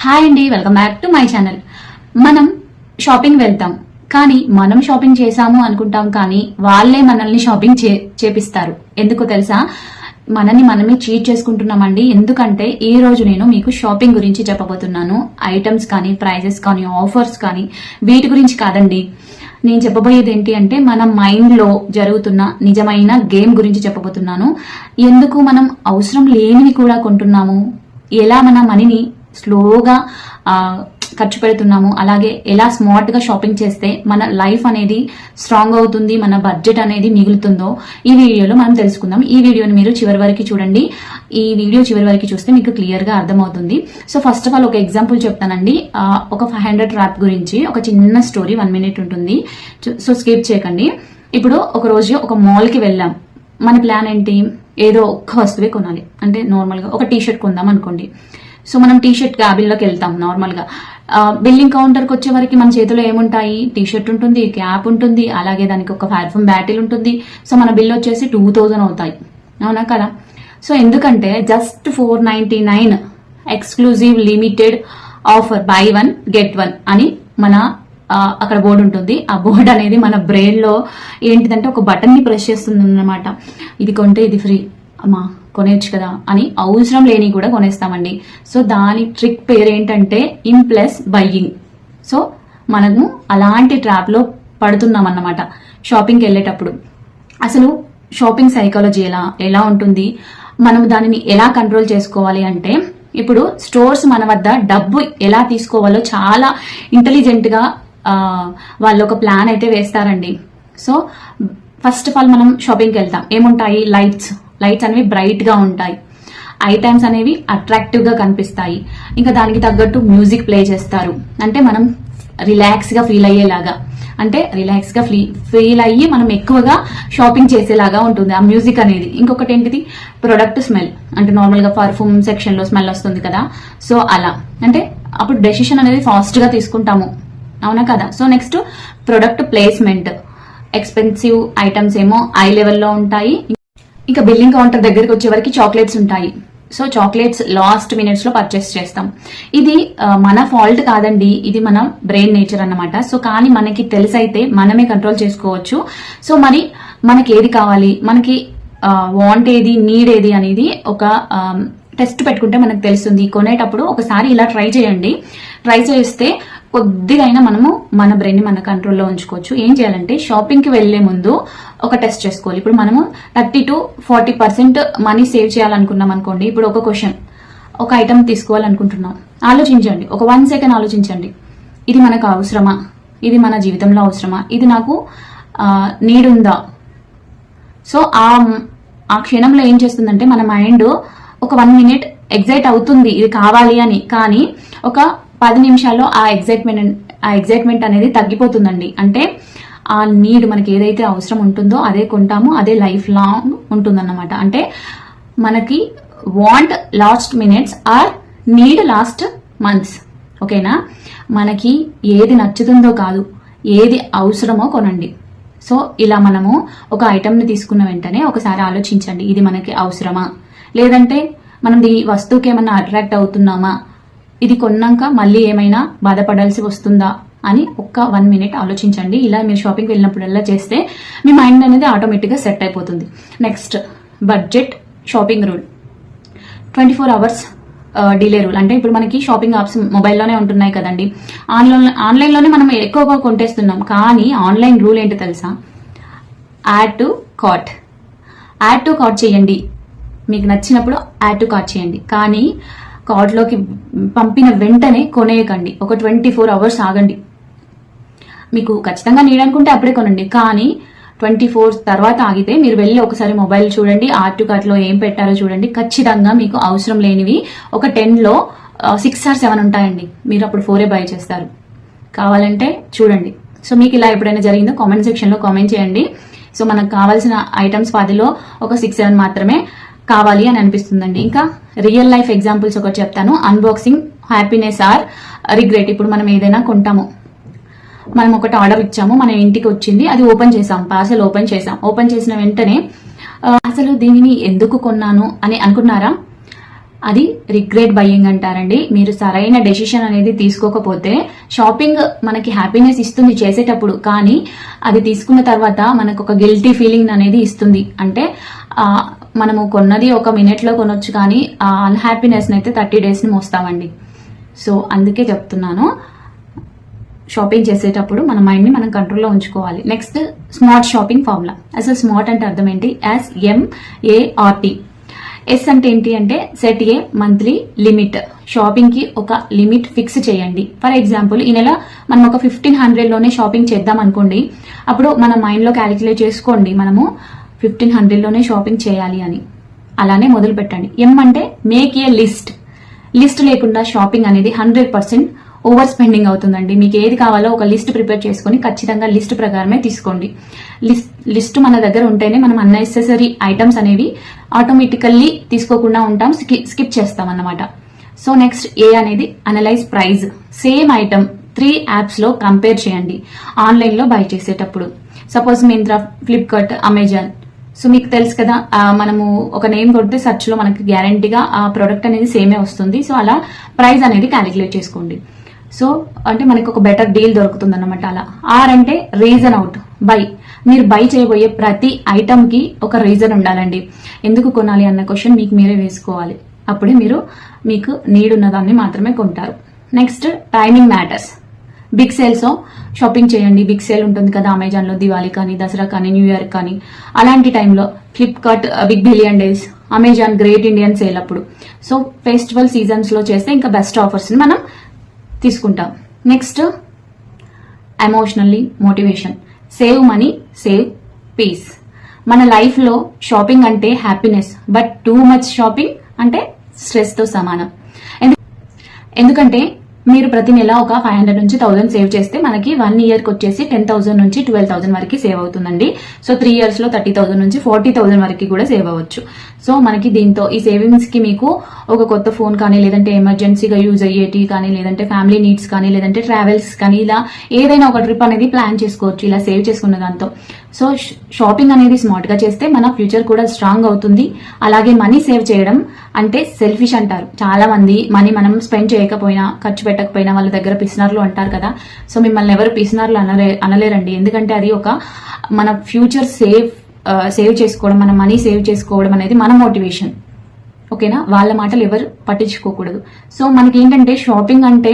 Hi అండి welcome back to my channel. మనం shopping వెళ్తాం కానీ మనం షాపింగ్ చేసాము అనుకుంటాం కానీ వాళ్ళే మనల్ని షాపింగ్ చే చేపిస్తారు. ఎందుకో తెలుసా? మనల్ని మనమే చీట్ చేసుకుంటున్నామండి. ఎందుకంటే ఈ రోజు నేను మీకు షాపింగ్ గురించి చెప్పబోతున్నాను. ఐటమ్స్ కానీ ప్రైజెస్ కానీ ఆఫర్స్ కానీ వీటి గురించి కాదండి. నేను చెప్పబోయేది ఏంటి అంటే మన మైండ్లో జరుగుతున్న నిజమైన గేమ్ గురించి చెప్పబోతున్నాను. ఎందుకు మనం అవసరం లేనివి కూడా కొంటున్నాము? ఎలా మన మనీని స్లోగా ఖర్చు పెడుతున్నాము. అలాగే ఎలా స్మార్ట్గా షాపింగ్ చేస్తే మన లైఫ్ అనేది స్ట్రాంగ్ అవుతుంది మన బడ్జెట్ అనేది మిగులుతుందో ఈ వీడియోలో మనం తెలుసుకుందాం. ఈ వీడియోని మీరు చివరి వరకు చూడండి. ఈ వీడియో చివరి వరకు చూస్తే మీకు క్లియర్గా అర్థమవుతుంది. సో ఫస్ట్ ఆఫ్ ఆల్ ఒక ఎగ్జాంపుల్ చెప్తానండి. ఒక ఫైవ్ హండ్రెడ్ ర్యాప్ గురించి ఒక చిన్న స్టోరీ వన్ మినిట్ ఉంటుంది. సో స్కిప్ చేయకండి. ఇప్పుడు ఒక రోజు ఒక మాల్కి వెళ్ళాం. మన ప్లాన్ ఏంటి? ఏదో ఒక్క వస్తువే కొనాలి. అంటే నార్మల్గా ఒక టీ షర్ట్ కొందాం అనుకోండి. సో మనం టీ షర్ట్ క్యాబిన్లోకి వెళ్తాం నార్మల్గా బిల్లింగ్ కౌంటర్కి వచ్చే వరకు మన చేతిలో ఏముంటాయి? టీ షర్ట్ ఉంటుంది క్యాప్ ఉంటుంది అలాగే దానికి ఒక ప్లాట్ఫామ్ బ్యాటిల్ ఉంటుంది. సో మన బిల్ వచ్చేసి టూ థౌజండ్ అవుతాయి. అవునా కదా? సో ఎందుకంటే just four ninety nine exclusive limited offer buy one get one అని మన అక్కడ బోర్డు ఉంటుంది. ఆ బోర్డు అనేది మన బ్రెయిన్లో ఏంటిదంటే ఒక బటన్ని ప్రెస్ చేస్తుంది అనమాట ఇది కొంటే ఇది ఫ్రీ. అమ్మా. కొనేయచ్చు కదా అని అవసరం లేని కూడా కొనేస్తామండి. సో దాని ట్రిక్ పేరు ఏంటంటే ఇన్ ప్లస్ బయ్యింగ్. సో మనము అలాంటి ట్రాప్లో పడుతున్నాం అన్నమాట షాపింగ్కి వెళ్ళేటప్పుడు అసలు షాపింగ్ సైకాలజీ ఎలా ఎలా ఉంటుంది మనం దానిని ఎలా కంట్రోల్ చేసుకోవాలి అంటే ఇప్పుడు స్టోర్స్ మన వద్ద డబ్బు ఎలా తీసుకోవాలో చాలా ఇంటెలిజెంట్గా వాళ్ళు ఒక ప్లాన్ అయితే వేస్తారండి. సో ఫస్ట్ ఆఫ్ ఆల్ మనం షాపింగ్కి వెళ్తాం ఏముంటాయి? లైట్స్. లైట్స్ అనేవి బ్రైట్గా ఉంటాయి. ఐటమ్స్ అనేవి అట్రాక్టివ్గా కనిపిస్తాయి. ఇంకా దానికి తగ్గట్టు మ్యూజిక్ ప్లే చేస్తారు. అంటే మనం రిలాక్స్గా ఫీల్ అయ్యేలాగా. అంటే రిలాక్స్గా ఫ్రీ ఫీ ఫీల్ అయ్యి మనం ఎక్కువగా షాపింగ్ చేసేలాగా ఉంటుంది ఆ మ్యూజిక్ అనేది. ఇంకొకటి ఏంటిది? ప్రొడక్ట్ స్మెల్ అంటే నార్మల్గా పర్ఫ్యూమ్ సెక్షన్లో స్మెల్ వస్తుంది కదా. సో అలా. అంటే అప్పుడు డెసిషన్ అనేది ఫాస్ట్గా తీసుకుంటాము. అవునా కదా? So next product placement expensive items ఏమో ఐ లెవెల్లో ఉంటాయి. ఇంకా బిల్లింగ్ కౌంటర్ దగ్గరికి వచ్చే వరకు చాక్లెట్స్ ఉంటాయి. సో చాక్లెట్స్ లాస్ట్ మినిట్స్లో పర్చేస్ చేస్తాం. ఇది మన ఫాల్ట్ కాదండి. ఇది మన బ్రెయిన్ నేచర్ అన్నమాట. సో కానీ మనకి తెలిసైతే మనమే కంట్రోల్ చేసుకోవచ్చు. సో మరి మనకి ఏది కావాలి? మనకి వాంట్ ఏది నీడ్ ఏది అనేది ఒక టెస్ట్ పెట్టుకుంటే మనకు తెలుస్తుంది. కొనేటప్పుడు ఒకసారి ఇలా ట్రై చేయండి. ట్రై చేస్తే కొద్దిగైనా మనము మన బ్రెయిన్ మన కంట్రోల్లో ఉంచుకోవచ్చు. ఏం చేయాలంటే షాపింగ్కి వెళ్ళే ముందు ఒక టెస్ట్ చేసుకోవాలి. ఇప్పుడు మనము thirty to forty percent money save చేయాలనుకున్నాం అనుకోండి. ఇప్పుడు ఒక క్వశ్చన్ ఒక ఐటమ్ తీసుకోవాలనుకుంటున్నాం. ఆలోచించండి. ఒక వన్ సెకండ్ ఆలోచించండి. ఇది మనకు అవసరమా? ఇది మన జీవితంలో అవసరమా? ఇది నాకు నీడుందా సో ఆ ఆ క్షణంలో ఏం చేస్తుందంటే మన మైండ్ ఒక వన్ మినిట్ ఎగ్జైట్ అవుతుంది. ఇది కావాలి అని. కానీ ఒక పది నిమిషాల్లో ఆ ఎగ్జైట్మెంట్ ఆ ఎగ్జైట్మెంట్ అనేది తగ్గిపోతుందండి. అంటే ఆ నీడ్ మనకి ఏదైతే అవసరం ఉంటుందో అదే కొంటాము అదే లైఫ్ లాంగ్ ఉంటుందన్నమాట. అంటే మనకి want last minutes or need last months ఓకేనా? మనకి ఏది నచ్చుతుందో కాదు ఏది అవసరమో కొనండి. సో ఇలా మనము ఒక ఐటమ్ని తీసుకున్న వెంటనే ఒకసారి ఆలోచించండి ఇది మనకి అవసరమా? లేదంటే మనం ఈ వస్తువుకి ఏమైనా అట్రాక్ట్ అవుతున్నామా? ఇది కొన్నాక మళ్ళీ ఏమైనా బాధపడాల్సి వస్తుందా అని ఒక్క వన్ మినిట్ ఆలోచించండి. ఇలా మీరు షాపింగ్ వెళ్ళినప్పుడల్లా చేస్తే మీ మైండ్ అనేది ఆటోమేటిక్గా సెట్ అయిపోతుంది. Next budget shopping rule. Twenty four hours delay rule. అంటే ఇప్పుడు మనకి షాపింగ్ యాప్స్ మొబైల్లోనే ఉంటున్నాయి కదండి. ఆన్లైన్ ఆన్లైన్లోనే మనం ఎక్కువగా కొంటేస్తున్నాం కానీ ఆన్లైన్ రూల్ ఏంటో తెలుసా? Add to cart. Add to cart చేయండి. మీకు నచ్చినప్పుడు యాడ్ టు కార్ట్ చేయండి. కానీ కార్ట్లోకి పంపిన వెంటనే కొనేయకండి. ఒక ట్వంటీ ఫోర్ అవర్స్ ఆగండి. మీకు ఖచ్చితంగా నీడ్ అనుకుంటే అప్పుడే కొనండి. కానీ ట్వంటీ ఫోర్ తర్వాత ఆగితే మీరు వెళ్ళి ఒకసారి మొబైల్ చూడండి ఆర్ట్ కార్ట్లో ఏం పెట్టారో చూడండి. ఖచ్చితంగా మీకు అవసరం లేనివి ఒక టెన్లో సిక్స్ ఆర్ సెవెన్ ఉంటాయండి. మీరు అప్పుడు ఫోరే బై చేస్తారు. కావాలంటే చూడండి. సో మీకు ఇలా ఎప్పుడైనా జరిగిందో కామెంట్ సెక్షన్లో కామెంట్ చేయండి. సో మనకు కావాల్సిన ఐటమ్స్ పదిలో ఒక సిక్స్ సెవెన్ మాత్రమే కావాలి అని అనిపిస్తుందండి. ఇంకా రియల్ లైఫ్ ఎగ్జాంపుల్స్ ఒకటి చెప్తాను. అన్బాక్సింగ్ హ్యాపీనెస్ ఆర్ రిగ్రెట్ ఇప్పుడు మనం ఏదైనా కొంటాము. మనం ఒకటి ఆర్డర్ ఇచ్చాము మన ఇంటికి వచ్చింది అది ఓపెన్ చేసాం పార్సల్ ఓపెన్ చేసాం. ఓపెన్ చేసిన వెంటనే అసలు దీనిని ఎందుకు కొన్నాను అని అనుకున్నారా? అది రిగ్రెట్ బయ్యింగ్ అంటారండి. మీరు సరైన డెసిషన్ అనేది తీసుకోకపోతే షాపింగ్ మనకి హ్యాపీనెస్ ఇస్తుంది చేసేటప్పుడు. కానీ అది తీసుకున్న తర్వాత మనకు ఒక గిల్టీ ఫీలింగ్ అనేది ఇస్తుంది. అంటే మనము కొన్నది ఒక మినిట్లో కొనొచ్చు కానీ ఆ అన్హ్యాపీనెస్ని అయితే థర్టీ డేస్ని మోస్తామండి. సో అందుకే చెప్తున్నాను. షాపింగ్ చేసేటప్పుడు మన మైండ్ని మనం కంట్రోల్లో ఉంచుకోవాలి. నెక్స్ట్ స్మార్ట్ షాపింగ్ ఫార్ములా అసలు స్మార్ట్ అంటే అర్థం ఏంటి? యాజ్ ఎంఏఆర్టీ ఎస్ అంటే ఏంటి అంటే సెట్ ఏ మంత్లీ లిమిట్ షాపింగ్కి ఒక లిమిట్ ఫిక్స్ చేయండి. ఫర్ ఎగ్జాంపుల్ ఈ నెల మనం ఒక ఫిఫ్టీన్ హండ్రెడ్లోనే షాపింగ్ చేద్దాం అనుకోండి. అప్పుడు మన మైండ్లో క్యాలిక్యులేట్ చేసుకోండి. మనము ఫిఫ్టీన్ హండ్రెడ్లోనే షాపింగ్ చేయాలి అని. అలానే మొదలు పెట్టండి ఎం అంటే మేక్ ఏ లిస్ట్. లిస్ట్ లేకుండా షాపింగ్ అనేది హండ్రెడ్ పర్సెంట్ ఓవర్ స్పెండింగ్ అవుతుందండి. మీకు ఏది కావాలో ఒక లిస్ట్ ప్రిపేర్ చేసుకొని ఖచ్చితంగా లిస్ట్ ప్రకారమే తీసుకోండి. లిస్ట్ లిస్ట్ మన దగ్గర ఉంటేనే మనం అన్నెసెసరీ ఐటమ్స్ అనేవి ఆటోమేటికల్లీ తీసుకోకుండా ఉంటాం స్కిప్ చేస్తాం అన్నమాట. సో నెక్స్ట్ ఏ అనేది analyse price. Same item three యాప్స్లో కంపేర్ చేయండి. ఆన్లైన్లో బై చేసేటప్పుడు. Suppose Myntra Flipkart Amazon. So మీకు తెలుసు కదా మనము ఒక నేమ్ కొడితే సర్చ్లో మనకి గ్యారంటీగా ఆ ప్రోడక్ట్ అనేది సేమే వస్తుంది. సో అలా ప్రైస్ అనేది క్యాలిక్యులేట్ చేసుకోండి. సో అంటే మనకి ఒక బెటర్ డీల్ దొరుకుతుంది అనమాట అలా. ఆర్ అంటే రీజన్ అవుట్ బై మీరు బై చేయబోయే ప్రతి ఐటమ్కి ఒక రీజన్ ఉండాలండి. ఎందుకు కొనాలి అన్న క్వశ్చన్ మీకు మీరే వేసుకోవాలి. అప్పుడే మీరు మీకు నీడ్ ఉన్న దాన్ని మాత్రమే కొంటారు. Next timing matters big sales shopping చేయండి. బిగ్ సేల్ ఉంటుంది కదా అమెజాన్లో దివాళీ కానీ దసరా కానీ న్యూ ఇయర్ కానీ. అలాంటి టైంలో Flipkart big billion days Amazon great Indian sale అప్పుడు. సో ఫెస్టివల్ సీజన్స్లో చేస్తే ఇంకా బెస్ట్ ఆఫర్స్ని మనం తీసుకుంటాం. Next emotionally motivation. Save money save peace. మన లైఫ్లో షాపింగ్ అంటే happiness but too much shopping అంటే స్ట్రెస్తో సమానం ఎందుకంటే మీరు ప్రతి నెల ఒక ఫైవ్ హండ్రెడ్ నుంచి థౌసండ్ సేవ్ చేస్తే మనకి వన్ ఇయర్కి వచ్చేసి టెన్ థౌసండ్ నుంచి ట్వెల్వ్ థౌసండ్ వరకు సేవ్ అవుతుందండి. సో త్రీ ఇయర్స్లో థర్టీ థౌసండ్ నుంచి ఫార్టీ థౌసండ్ వరకు కూడా సేవ్ అవ్వచ్చు. సో మనకి దీంతో ఈ సేవింగ్స్కి మీకు ఒక కొత్త ఫోన్ కానీ లేదంటే ఎమర్జెన్సీగా యూజ్ అయ్యేటి కానీ లేదంటే ఫ్యామిలీ నీడ్స్ కానీ లేదంటే ట్రావెల్స్ కానీ ఇలా ఏదైనా ఒక ట్రిప్ అనేది ప్లాన్ చేసుకోవచ్చు ఇలా సేవ్ చేసుకున్న దాంతో. సో షాపింగ్ అనేది స్మార్ట్గా చేస్తే మన ఫ్యూచర్ కూడా స్ట్రాంగ్ అవుతుంది. అలాగే మనీ సేవ్ చేయడం అంటే సెల్ఫిష్ అంటారు. చాలా మంది మనీ మనం స్పెండ్ చేయకపోయినా ఖర్చు పెట్టకపోయినా వాళ్ళ దగ్గర పిసినార్లు అంటారు కదా. సో మిమ్మల్ని ఎవరు పిసినార్లు అనలే అనలేరండి. ఎందుకంటే అది ఒక మన ఫ్యూచర్ సేఫ్ సేవ్ చేసుకోవడం మన మనీ సేవ్ చేసుకోవడం అనేది మన మోటివేషన్ ఓకేనా వాళ్ళ మాటలు ఎవరు పట్టించుకోకూడదు. సో మనకి ఏంటంటే షాపింగ్ అంటే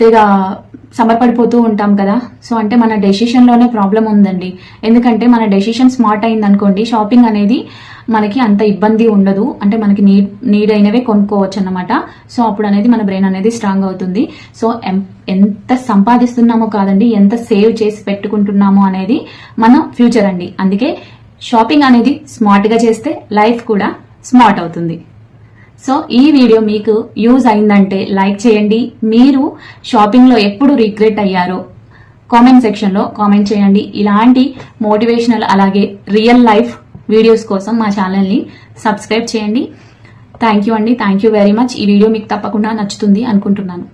తెగ సమర్పడిపోతూ ఉంటాం కదా. సో అంటే మన డెసిషన్లోనే ప్రాబ్లం ఉందండి. ఎందుకంటే మన డెసిషన్ స్మార్ట్ అయింది అనుకోండి షాపింగ్ అనేది మనకి అంత ఇబ్బంది ఉండదు. అంటే మనకి నీడ్ నీడ్ అయినవే కొనుక్కోవచ్చు అన్నమాట సో అప్పుడు అనేది మన బ్రెయిన్ అనేది స్ట్రాంగ్ అవుతుంది. సో ఎం- ఎంత సంపాదిస్తున్నామో కాదండి ఎంత సేవ్ చేసి పెట్టుకుంటున్నామో అనేది మన ఫ్యూచర్ అండి. అందుకే షాపింగ్ అనేది స్మార్ట్గా చేస్తే లైఫ్ కూడా స్మార్ట్ అవుతుంది. సో ఈ వీడియో మీకు యూజ్ అయిందంటే లైక్ చేయండి. మీరు షాపింగ్లో ఎప్పుడు రిగ్రెట్ అయ్యారో కామెంట్ సెక్షన్లో కామెంట్ చేయండి. ఇలాంటి మోటివేషనల్ అలాగే రియల్ లైఫ్ వీడియోస్ కోసం మా ఛానల్ని సబ్స్క్రైబ్ చేయండి. థ్యాంక్ యూ అండి. Thank you very much. ఈ వీడియో మీకు తప్పకుండా నచ్చుతుంది అనుకుంటున్నాను.